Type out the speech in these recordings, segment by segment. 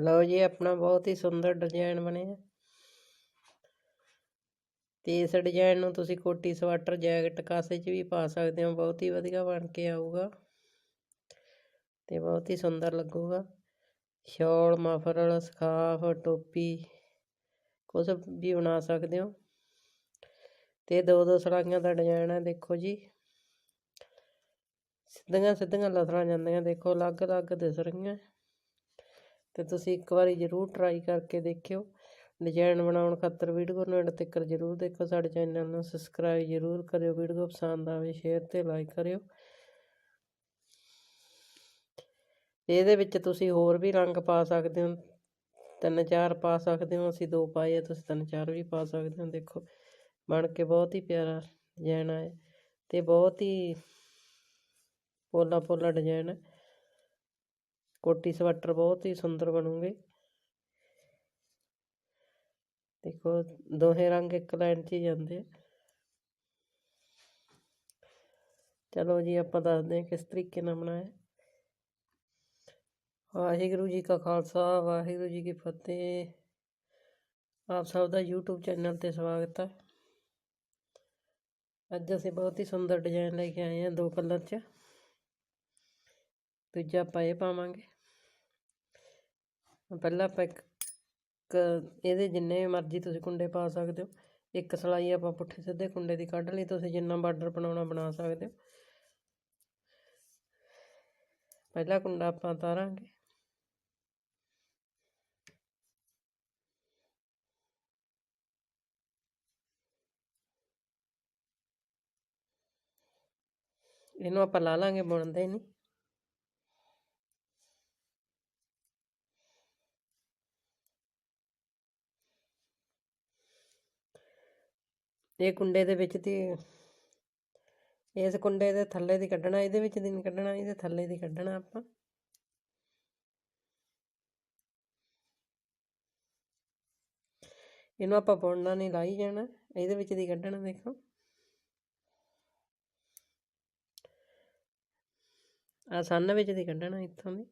ਲਓ ਜੀ, ਆਪਣਾ ਬਹੁਤ ਹੀ ਸੁੰਦਰ ਡਿਜ਼ਾਈਨ ਬਣਿਆ ਤੇ ਇਸ ਡਿਜ਼ਾਈਨ ਨੂੰ ਤੁਸੀਂ ਕੋਟੀ ਸਵਾਟਰ, ਜੈਕਟ, ਕਾਸੇ 'ਚ ਵੀ ਪਾ ਸਕਦੇ ਹੋ, ਬਹੁਤ ਹੀ ਵਧੀਆ ਬਣ ਕੇ ਆਊਗਾ। ਤੇ ਬਹੁਤ ਹੀ ਸੁੰਦਰ ਲੱਗੂਗਾ। ਸ਼ਾਲ, ਮਫਰਲ, ਸਕਾਫ, ਟੋਪੀ ਕੁਝ ਵੀ ਬਣਾ ਸਕਦੇ ਹੋ। ਤੇ ਦੋ ਦੋ ਸਲਾਈਆਂ ਦਾ ਡਿਜ਼ਾਈਨ ਹੈ, ਦੇਖੋ ਜੀ। ਸਿੱਧੀਆਂ ਸਿੱਧੀਆਂ ਲਸਰਾਂ ਜਾਂਦੀਆਂ, ਦੇਖੋ, ਅਲੱਗ-ਅਲੱਗ ਦਿਸ ਰਹੀਆਂ। ਤੇ ਤੁਸੀਂ ਇੱਕ ਵਾਰੀ ਜ਼ਰੂਰ ਟਰਾਈ ਕਰਕੇ ਦੇਖਿਓ। ਡਿਜ਼ਾਈਨ ਬਣਾਉਣ ਖਾਤਰ ਵੀਡੀਓ ਨੂੰ ਐਂਡ ਤੱਕ ਜ਼ਰੂਰ ਦੇਖੋ। ਸਾਡੇ ਚੈਨਲ ਨੂੰ ਸਬਸਕ੍ਰਾਈਬ ਜ਼ਰੂਰ ਕਰਿਓ। ਵੀਡੀਓ ਪਸੰਦ ਆਵੇ ਸ਼ੇਅਰ ਤੇ ਲਾਈਕ ਕਰਿਓ। ਇਹਦੇ ਵਿੱਚ ਤੁਸੀਂ ਹੋਰ ਵੀ ਰੰਗ ਪਾ ਸਕਦੇ ਹੋ। ਤਿੰਨ ਚਾਰ ਪਾ ਸਕਦੇ ਹੋ। ਅਸੀਂ ਦੋ ਪਾਏ ਆ, ਤੁਸੀਂ ਤਿੰਨ ਚਾਰ ਵੀ ਪਾ ਸਕਦੇ ਹੋ। ਦੇਖੋ, ਬਣ ਕੇ ਬਹੁਤ ਹੀ ਪਿਆਰਾ ਡਿਜ਼ਾਈਨ ਆਇਆ। ਤੇ ਬਹੁਤ ਹੀ ਪੋਲਾ ਪੋਲਾ ਡਿਜ਼ਾਈਨ ਹੈ ਕੋਟੀ ਸਵੈਟਰ ਬਹੁਤ ਹੀ ਸੁੰਦਰ ਬਣੂਗੇ। ਦੇਖੋ, ਦੋਹੇ ਰੰਗ ਇੱਕ ਲਾਈਨ 'ਚ ਹੀ ਜਾਂਦੇ ਚਲੋ ਜੀ, ਆਪਾਂ ਦੱਸਦੇ ਹਾਂ ਕਿਸ ਤਰੀਕੇ ਨਾਲ ਬਣਾਇਆ। ਵਾਹਿਗੁਰੂ ਜੀ ਕਾ ਖਾਲਸਾ, ਵਾਹਿਗੁਰੂ ਜੀ ਕੀ ਫਤਿਹ। ਆਪ ਸਭ ਦਾ YouTube ਚੈਨਲ ਤੇ ਸਵਾਗਤ ਹੈ। ਅੱਜ ਅਸੀਂ ਬਹੁਤ ਹੀ ਸੁੰਦਰ ਡਿਜ਼ਾਈਨ ਲੈ ਕੇ ਆਏ ਹਾਂ ਦੋ ਕਲਰ 'ਚ। ਦੂਜਾ ਆਪਾਂ ਇਹ ਪਾਵਾਂਗੇ। ਪਹਿਲਾਂ ਆਪਾਂ ਇੱਕ ਇਹਦੇ ਜਿੰਨੇ ਮਰਜ਼ੀ ਤੁਸੀਂ ਕੁੰਡੇ ਪਾ ਸਕਦੇ ਹੋ। ਇੱਕ ਸਲਾਈ ਆਪਾਂ ਪੁੱਠੇ ਸਿੱਧੇ ਕੁੰਡੇ ਦੀ ਕੱਢ ਲਈ, ਤੁਸੀਂ ਜਿੰਨਾ ਬਾਰਡਰ ਬਣਾਉਣਾ ਬਣਾ ਸਕਦੇ ਹੋ। ਪਹਿਲਾ ਕੁੰਡਾ ਆਪਾਂ ਤਾਰਾਂਗੇ ਇਹਨੂੰ ਆਪਾਂ ਲਾ ਲਾਂਗੇ ਬੁਣਦੇ ਨਹੀਂ ਇਹ ਕੁੰਡੇ ਦੇ ਵਿੱਚ ਦੀ ਇਸ ਕੁੰਡੇ ਦੇ ਥੱਲੇ ਦੀ ਕੱਢਣਾ, ਇਹਦੇ ਵਿੱਚ ਦੀ ਨਹੀਂ ਕੱਢਣਾ, ਇਹਦੇ ਥੱਲੇ ਦੀ ਕੱਢਣਾ ਆਪਾਂ। ਇਹਨੂੰ ਆਪਾਂ ਬੁਣਨਾ ਨਹੀਂ ਲਾਈ ਜਾਣਾ, ਇਹਦੇ ਵਿੱਚ ਦੀ ਕੱਢਣਾ ਦੇਖੋ। ਆ ਸੰਨ ਵਿੱਚ ਦੀ ਕੱਢਣਾ ਇੱਥੋਂ ਦੀ।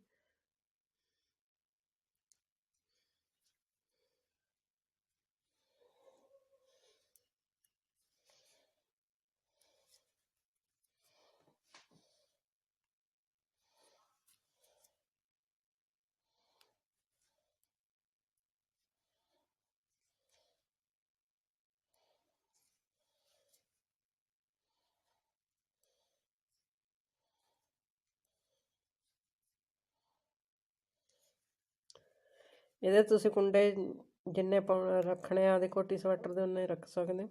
ਇਹਦੇ ਤੁਸੀਂ ਕੁੰਡੇ ਜਿੰਨੇ ਪਾਉਣ ਰੱਖਣੇ ਆ ਦੇ ਕੋਟੀ ਸਵੈਟਰ ਦੇ ਉਨੇ ਰੱਖ ਸਕਦੇ ਹੋ।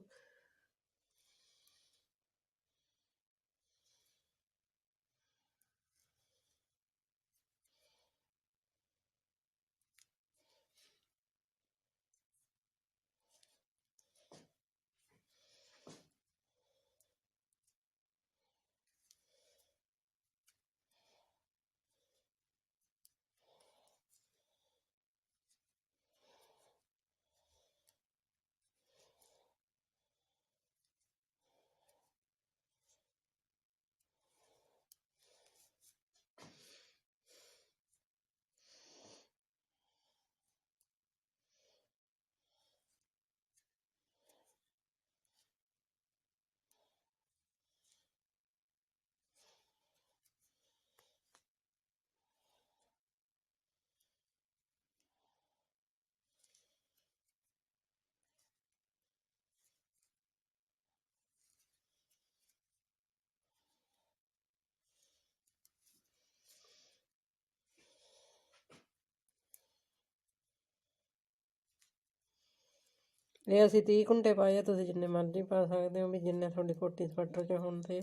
ਇਹ ਅਸੀਂ 30 ਘੰਟੇ ਪਾਏ ਆ, ਤੁਸੀਂ ਜਿੰਨੇ ਮਰਜ਼ੀ ਪਾ ਸਕਦੇ ਹੋ ਵੀ ਜਿੰਨੇ ਤੁਹਾਡੀ ਕੋਟੀ ਸਵੈਟਰ 'ਚ ਹੋਣ ਤੇ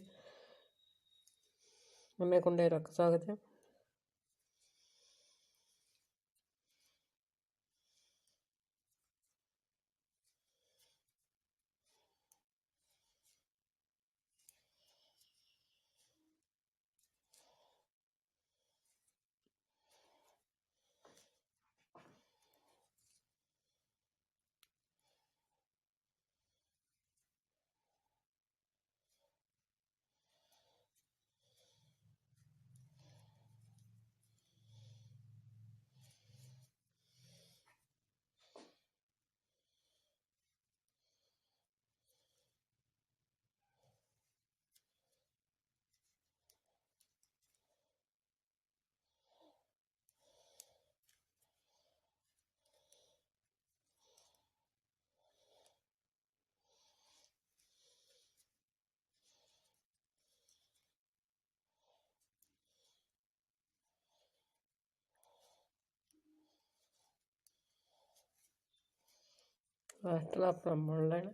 ਉਹਨੇ ਕੁੰਡੇ ਰੱਖ ਸਕਦੇ ਹੋ। ਆਸਟਲਾ ਆਪਣਾ ਬੁਣ ਲੈਣਾ।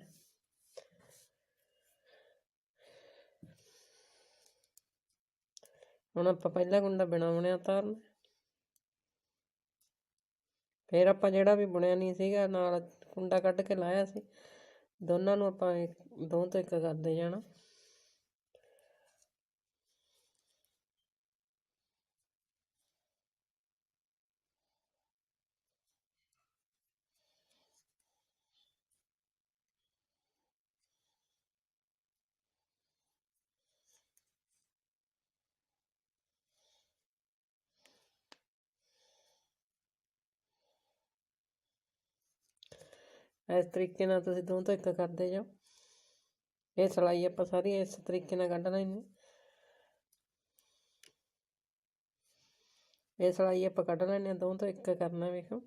ਹੁਣ ਆਪਾਂ ਪਹਿਲਾ ਕੁੰਡਾ ਬਿਨਾ ਬੁਣਿਆ ਉਤਾਰਨਾ। ਫਿਰ ਆਪਾਂ ਜਿਹੜਾ ਵੀ ਬੁਣਿਆ ਨਹੀਂ ਸੀਗਾ, ਨਾਲ ਕੁੰਡਾ ਕੱਢ ਕੇ ਲਾਇਆ ਸੀ। ਦੋਨਾਂ ਨੂੰ ਆਪਾਂ ਦੋ ਤੋਂ ਇੱਕ ਕਰਦੇ ਜਾਣਾ। ਇਸ ਤਰੀਕੇ ਨਾਲ ਤੁਸੀਂ ਦੋ ਤੋਂ ਇੱਕ ਕਰਦੇ ਜਾਓ। ਇਹ ਸਲਾਈ ਆਪਾਂ ਸਾਰੀ ਇਸ ਤਰੀਕੇ ਨਾਲ ਕੱਢ ਲੈਣੀ ਇਹ ਸਲਾਈ ਆਪਾਂ ਕੱਢ ਲੈਣੇ ਆ ਦੋ ਤੋਂ ਇੱਕ ਕਰਨਾ ਵੇਖੋ।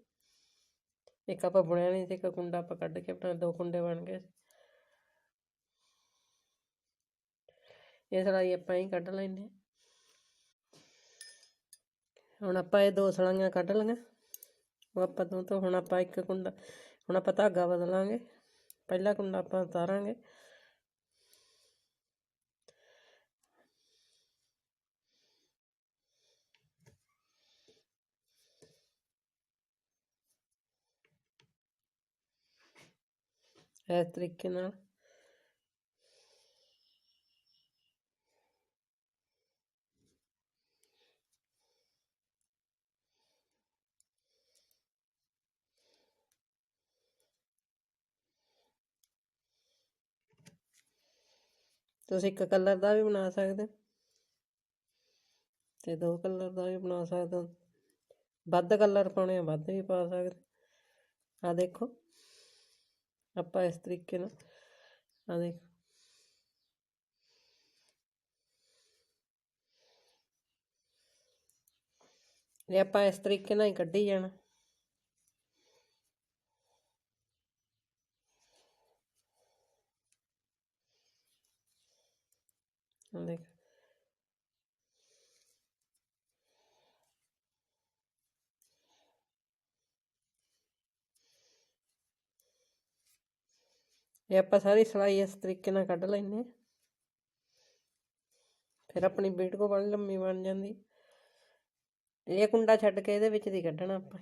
ਇੱਕ ਆਪਾਂ ਬੁਣਿਆ ਨਹੀਂ ਸੀ, ਇੱਕ ਕੁੰਡਾ ਆਪਾਂ ਕੱਢ ਕੇ ਆਪਣਾ ਦੋ ਕੁੰਡੇ ਬਣ ਗਏ ਇਹ ਸਲਾਈ ਆਪਾਂ ਹੀ ਕੱਢ ਲੈਣੇ ਆ ਹੁਣ ਆਪਾਂ ਇਹ ਦੋ ਸਲਾਈਆਂ ਕੱਢ ਲਈਆਂ। ਉਹ ਆਪਾਂ ਦੋ ਤੋਂ, ਹੁਣ ਆਪਾਂ ਇੱਕ ਕੁੰਡਾ ਹੁਣ ਆਪਾਂ ਧਾਗਾ ਬਦਲਾਂਗੇ। ਪਹਿਲਾ ਕੁੰਡਾ ਆਪਾਂ ਉਤਾਰਾਂਗੇ। ਇਸ ਤਰੀਕੇ ਨਾਲ। ਤੁਸੀਂ ਇੱਕ ਕਲਰ ਦਾ ਵੀ ਬਣਾ ਸਕਦੇ ਹੋ। ਤੇ ਦੋ ਕਲਰ ਦਾ ਵੀ ਬਣਾ ਸਕਦੇ ਹੋ। ਵੱਧ ਕਲਰ ਪਾਉਣੇ ਆ, ਵੱਧ ਵੀ ਪਾ ਸਕਦੇ ਆ ਦੇਖੋ, ਆਪਾਂ ਇਸ ਤਰੀਕੇ ਨਾਲ ਆ ਦੇਖੋ। ਇਹ ਆਪਾਂ ਇਸ ਤਰੀਕੇ ਨਾਲ ਹੀ ਕੱਢੀ ਜਾਣਾ ਆ ਦੇਖ ਇਹ ਆਪਾਂ ਸਾਰੀ ਸਲਾਈ ਇਸ ਤਰੀਕੇ ਨਾਲ ਕੱਢ ਲੈਨੇ ਫਿਰ ਆਪਣੀ ਬੀਟ ਕੋ ਲੰਮੀ ਬਣ ਜਾਂਦੀ। ਇਹ ਕੁੰਡਾ ਛੱਡ ਕੇ ਇਹਦੇ ਵਿੱਚ ਦੀ ਕੱਢਣਾ ਆਪਾਂ।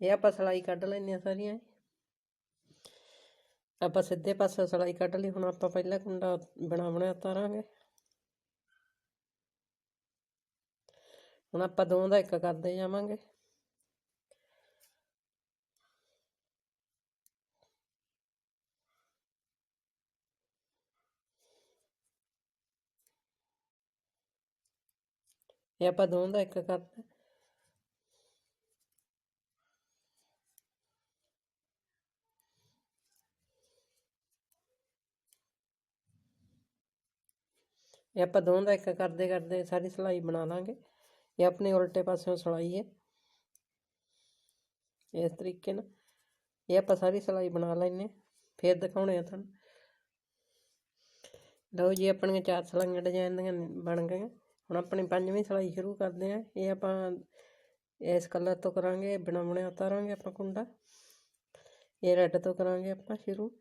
ਇਹ ਆਪਾਂ ਸਲਾਈ ਕੱਢ ਲੈਨੇ ਆ ਸਾਰੀਆਂ। ਆਪਾਂ ਸਿੱਧੇ ਪਾਸੇ ਸਲਾਈ ਕੱਢ ਲਈ, ਹੁਣ ਆਪਾਂ ਪਹਿਲਾਂ ਕੁੰਡਾ ਬਣਾ ਬਣਾ ਤਾਰਾਂਗੇ ਹੁਣ ਆਪਾਂ ਦੋਵਾਂ ਦਾ ਇੱਕ ਕਰਦੇ ਜਾਵਾਂਗੇ। ਇਹ ਆਪਾਂ ਦੋਵਾਂ ਦਾ ਇੱਕ ਕਰਨਾ ਇਹ ਆਪਾਂ ਦੋਵਾਂ ਦਾ ਇੱਕ ਕਰਦੇ ਕਰਦੇ ਸਾਰੀ ਸਲਾਈ ਬਣਾ ਲਾਂਗੇ। ਇਹ ਆਪਣੇ ਉਲਟੇ ਪਾਸਿਓਂ ਸਲਾਈ ਹੈ। ਇਸ ਤਰੀਕੇ ਨਾਲ ਇਹ ਆਪਾਂ ਸਾਰੀ ਸਲਾਈ ਬਣਾ ਲੈਨੇ ਫਿਰ ਦਿਖਾਉਣੇ ਆ ਤੁਹਾਨੂੰ। ਲਓ ਜੀ, ਆਪਣੀਆਂ ਚਾਰ ਸਲਾਈਆਂ ਡਿਜ਼ਾਈਨ ਦੀਆਂ ਬਣ ਗਈਆਂ। ਹੁਣ ਆਪਣੀ ਪੰਜਵੀਂ ਸਲਾਈ ਸ਼ੁਰੂ ਕਰਦੇ ਆ ਇਹ ਆਪਾਂ ਇਸ ਕਲਰ ਤੋਂ ਕਰਾਂਗੇ ਬਿਨਾ ਬੁਣਿਆ ਉਤਾਰਾਂਗੇ ਆਪਾਂ ਕੁੰਡਾ। ਇਹ ਰੈੱਡ ਤੋਂ ਕਰਾਂਗੇ ਆਪਾਂ ਸ਼ੁਰੂ।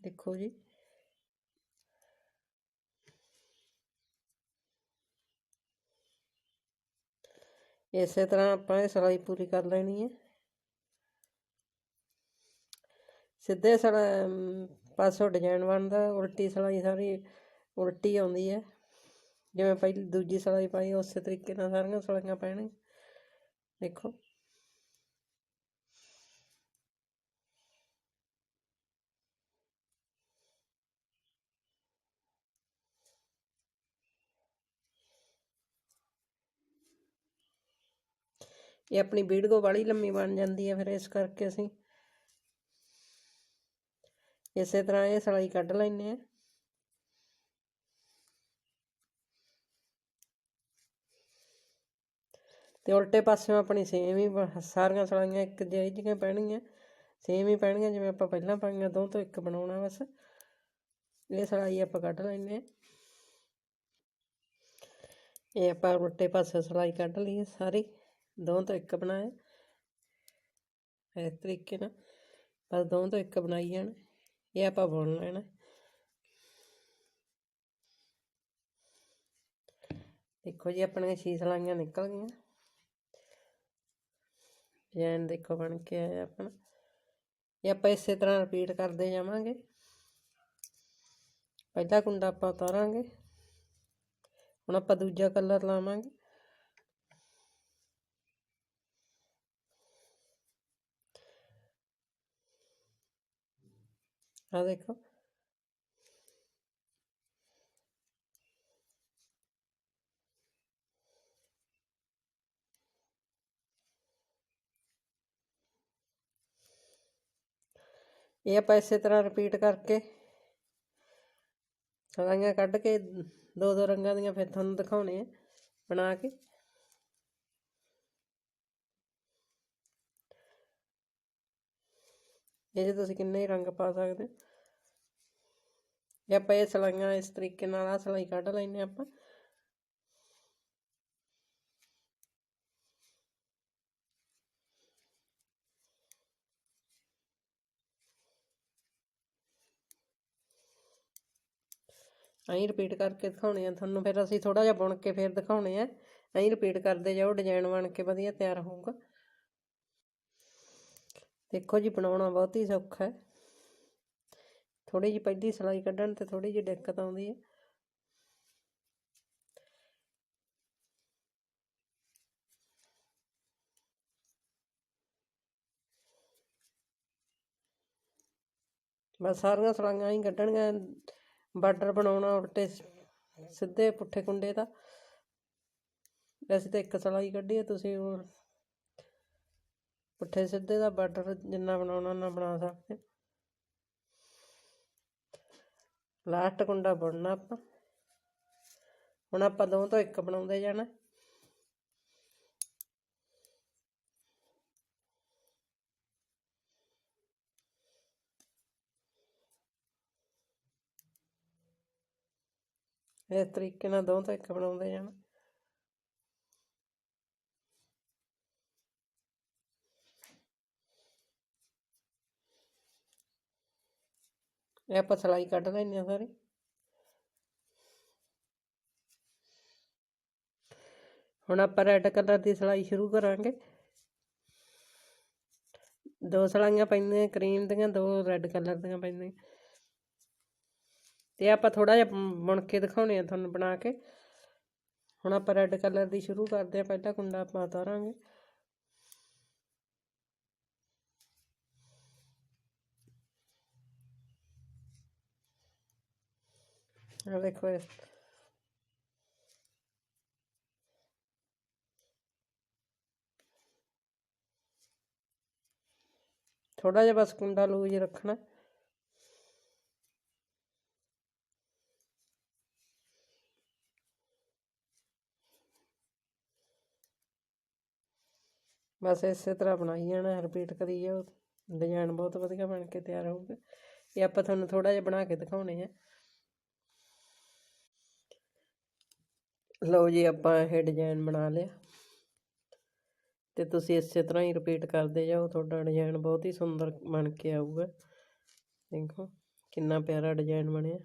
ਦੇਖੋ ਜੀ। ਇਸੇ ਤਰ੍ਹਾਂ ਆਪਾਂ ਇਹ ਸਲਾਈ ਪੂਰੀ ਕਰ ਲੈਣੀ ਹੈ। ਸਿੱਧੇ ਸਲਾ ਪਾਸੋਂ ਡਿਜ਼ਾਈਨ ਬਣਦਾ, ਉਲਟੀ ਸਲਾਈ ਸਾਰੀ ਉਲਟੀ ਆਉਂਦੀ ਹੈ। ਜਿਵੇਂ ਪਹਿਲੀ ਦੂਜੀ ਸਲਾਈ ਪਾਈ, ਉਸੇ ਤਰੀਕੇ ਨਾਲ ਸਾਰੀਆਂ ਸਲਾਈਆਂ ਪੈਣਗੀਆਂ। ਦੇਖੋ। ਇਹ ਆਪਣੀ ਵੀਡੀਓ ਵਾਲੀ ਲੰਮੀ ਬਣ ਜਾਂਦੀ ਹੈ ਫਿਰ ਇਸ ਕਰਕੇ ਅਸੀਂ ਇਸੇ ਤਰ੍ਹਾਂ ਇਹ ਸਲਾਈ ਕੱਢ ਲੈਨੇ ਆ ਤੇ ਉਲਟੇ ਪਾਸਿਓਂ ਆਪਣੀ ਸੇਮ ਹੀ ਸਾਰੀਆਂ ਸਲਾਈਆਂ ਇੱਕ ਜਿਹੀ ਜਿਹੀਆਂ ਪੈਣਗੀਆਂ। ਸੇਮ ਹੀ ਪੈਣਗੀਆਂ ਜਿਵੇਂ ਆਪਾਂ ਪਹਿਲਾਂ ਪਾਈਆਂ, ਦੋ ਤੋਂ ਇੱਕ ਬਣਾਉਣਾ ਬਸ। ਇਹ ਸਲਾਈ ਆਪਾਂ ਕੱਢ ਲੈਂਦੇ ਹਾਂ। ਇਹ ਆਪਾਂ ਉਲਟੇ ਪਾਸੇ ਸਿਲਾਈ ਕੱਢ ਲਈ ਸਾਰੀ। ਦੋ ਤੋਂ ਇੱਕ ਬਣਾਇਆ। ਇਸ ਤਰੀਕੇ ਨਾਲ। ਬਸ ਦੋ ਤੋਂ ਇੱਕ ਬਣਾਈ ਜਾਣਾ। ਇਹ ਆਪਾਂ ਬੁਣ ਲੈਣਾ। ਦੇਖੋ ਜੀ, ਆਪਣੀਆਂ ਛੇ ਸਲਾਈਆਂ ਨਿਕਲ ਗਈਆਂ। ਡਿਜ਼ਾਈਨ ਦੇਖੋ ਬਣ ਕੇ ਆਇਆ ਆਪਣਾ। ਇਹ ਆਪਾਂ ਇਸੇ ਤਰ੍ਹਾਂ ਰਿਪੀਟ ਕਰਦੇ ਜਾਵਾਂਗੇ। ਪਹਿਲਾ ਕੁੰਡਾ ਆਪਾਂ ਉਤਾਰਾਂਗੇ। ਹੁਣ ਆਪਾਂ ਦੂਜਾ ਕਲਰ ਲਾਵਾਂਗੇ। ਆ ਦੇਖੋ। ਇਹ ਆਪਾਂ ਇਸੇ ਤਰ੍ਹਾਂ ਰਿਪੀਟ ਕਰਕੇ ਸਲਾਈਆਂ ਕੱਢ ਕੇ ਦੋ ਦੋ ਰੰਗਾਂ ਦੀਆਂ ਫਿਰ ਤੁਹਾਨੂੰ ਦਿਖਾਉਣੇ ਆ ਬਣਾ ਕੇ। ਇਹ 'ਚ ਤੁਸੀਂ ਕਿੰਨੇ ਰੰਗ ਪਾ ਸਕਦੇ ਹੋ। ਆਪਾਂ ਇਹ ਸਲਾਈਆਂ ਇਸ ਤਰੀਕੇ ਨਾਲ ਆ ਸਲਾਈ ਕੱਢ ਲੈਨੇ ਆਪਾਂ। ਐਂ ਰਿਪੀਟ ਕਰਕੇ ਦਿਖਾਉਣੇ ਆ ਤੁਹਾਨੂੰ, ਫਿਰ ਅਸੀਂ ਥੋੜਾ ਜਿਹਾ ਬੁਣ ਕੇ ਫਿਰ ਦਿਖਾਉਣੇ ਆ। ਐਂ ਰਿਪੀਟ ਕਰਦੇ ਜਾਓ ਡਿਜ਼ਾਈਨ ਬਣ ਕੇ ਵਧੀਆ ਤਿਆਰ ਹੋਊਗਾ। ਦੇਖੋ ਜੀ, ਬਣਾਉਣਾ ਬਹੁਤ ਹੀ ਸੌਖਾ ਹੈ। ਥੋੜੀ ਜਿਹੀ ਪਹਿਲੀ ਸਲਾਈ ਕੱਢਣ ਤੇ ਥੋੜੀ ਜਿਹੀ ਦਿੱਕਤ ਆਉਂਦੀ ਹੈ। ਬਸ ਸਾਰੀਆਂ ਸਲਾਈਆਂ ਹੀ ਕੱਢਣੀਆਂ, ਬਾਰਡਰ ਬਣਾਉਣਾ, ਉਲਟੇ ਸਿੱਧੇ ਪੁੱਠੇ ਕੁੰਡੇ ਦਾ। ਵੈਸੇ ਤਾਂ ਇੱਕ ਸਲਾਈ ਕੱਢੀ ਹੈ, ਤੁਸੀਂ ਉਹ ਪੁੱਠੇ ਸਿੱਧੇ ਦਾ ਬਾਰਡਰ ਜਿੰਨਾ ਬਣਾਉਣਾ ਉਹਨਾਂ ਬਣਾ ਸਕਦੇ ਲਾਸਟ ਕੁੰਡਾ ਬੁਣਨਾ ਆਪਾਂ। ਹੁਣ ਆਪਾਂ ਦੋ ਤੋਂ ਇੱਕ ਬਣਾਉਂਦੇ ਜਾਣਾ। ਇਸ ਤਰੀਕੇ ਨਾਲ ਦੋ ਤੋਂ ਇੱਕ ਬਣਾਉਂਦੇ ਜਾਣਾ। ਇਹ ਆਪਾਂ ਸਲਾਈ ਕੱਢ ਲੈਂਦੇ ਹਾਂ ਸਾਰੀ। ਹੁਣ ਆਪਾਂ ਰੈੱਡ ਕਲਰ ਦੀ ਸਲਾਈ ਸ਼ੁਰੂ ਕਰਾਂਗੇ। ਦੋ ਸਲਾਈਆਂ ਪੈਂਦੀਆਂ ਕਰੀਮ ਦੀਆਂ, ਦੋ ਰੈੱਡ ਕਲਰ ਦੀਆਂ ਪੈਂਦੀਆਂ। ਤੇ ਆਪਾਂ ਥੋੜਾ ਜਿਹਾ ਬੁਣ ਕੇ ਦਿਖਾਉਣੇ ਆ ਤੁਹਾਨੂੰ ਬਣਾ ਕੇ। ਹੁਣ ਆਪਾਂ ਰੈੱਡ ਕਲਰ ਦੀ ਸ਼ੁਰੂ ਕਰਦੇ ਆ ਪਹਿਲਾ ਕੁੰਡਾ ਆਪਾਂ ਉਤਾਰਾਂਗੇ। ਆ ਦੇਖੋ ਇਸ ਥੋੜਾ ਜਿਹਾ ਬਸ ਕੁੰਡਾ ਲੂਜ ਰੱਖਣਾ ਬਸ ਇਸੇ ਤਰ੍ਹਾਂ ਬਣਾਈ ਜਾਣਾ ਰਿਪੀਟ ਕਰੀ ਜਾਓ ਡਿਜ਼ਾਈਨ ਬਹੁਤ ਵਧੀਆ ਬਣ ਕੇ ਤਿਆਰ ਹੋਊਗਾ ਇਹ ਆਪਾਂ ਤੁਹਾਨੂੰ ਥੋੜਾ ਜਿਹਾ ਬਣਾ ਕੇ ਦਿਖਾਉਣੇ ਆ ਲਓ ਜੀ ਆਪਾਂ ਇਹ ਡਿਜ਼ਾਈਨ ਬਣਾ ਲਿਆ। ਤੇ ਤੁਸੀਂ ਇਸੇ ਤਰ੍ਹਾਂ ਹੀ ਰਿਪੀਟ ਕਰਦੇ ਜਾਓ, ਤੁਹਾਡਾ ਡਿਜ਼ਾਈਨ ਬਹੁਤ ਹੀ ਸੁੰਦਰ ਬਣ ਕੇ ਆਊਗਾ। ਦੇਖੋ, ਕਿੰਨਾ ਪਿਆਰਾ ਡਿਜ਼ਾਈਨ ਬਣਿਆ।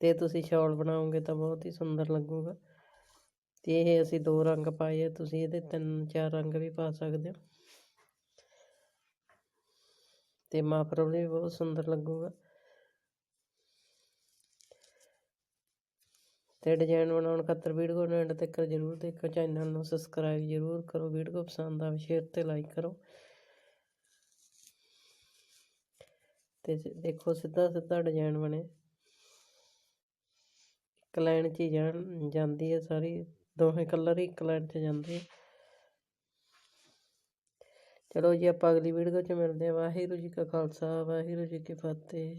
ਤੇ ਤੁਸੀਂ ਸ਼ਾਲ ਬਣਾਓਗੇ ਤਾਂ ਬਹੁਤ ਹੀ ਸੁੰਦਰ ਲੱਗੂਗਾ। ਤੇ ਇਹ ਅਸੀਂ ਦੋ ਰੰਗ ਪਾਏ ਆ, ਤੁਸੀਂ ਇਹਦੇ ਤਿੰਨ ਚਾਰ ਰੰਗ ਵੀ ਪਾ ਸਕਦੇ ਹੋ। ਤੇ ਮਾਫਰਲ ਵੀ ਬਹੁਤ ਸੁੰਦਰ ਲੱਗੂਗਾ। ਤੇ ਡਿਜ਼ਾਈਨ ਬਣਾਉਣ ਖਾਤਰ ਵੀਡੀਓ ਨੂੰ ਐਂਡ ਤੱਕ ਜ਼ਰੂਰ ਦੇਖੋ। ਚੈਨਲ ਨੂੰ ਸਬਸਕ੍ਰਾਈਬ ਜ਼ਰੂਰ ਕਰੋ। ਵੀਡੀਓ ਪਸੰਦ ਆਵੇ ਸ਼ੇਅਰ ਤੇ ਲਾਈਕ ਕਰੋ। ਤੇ ਦੇਖੋ, ਸਿੱਧਾ ਸਿੱਧਾ ਡਿਜ਼ਾਈਨ ਬਣੇ। ਇੱਕ ਲਾਈਨ 'ਚ ਹੀ ਜਾਣ, ਜਾਂਦੀ ਹੈ ਸਾਰੀ। ਦੋਵੇਂ ਕਲਰ ਹੀ ਇੱਕ ਲਾਈਨ 'ਚ ਜਾਂਦੇ ਚਲੋ ਜੀ, ਆਪਾਂ ਅਗਲੀ ਵੀਡੀਓ 'ਚ ਮਿਲਦੇ ਹਾਂ। ਵਾਹਿਗੁਰੂ ਜੀ ਕਾ ਖਾਲਸਾ, ਵਾਹਿਗੁਰੂ ਜੀ ਕੀ ਫਤਿਹ।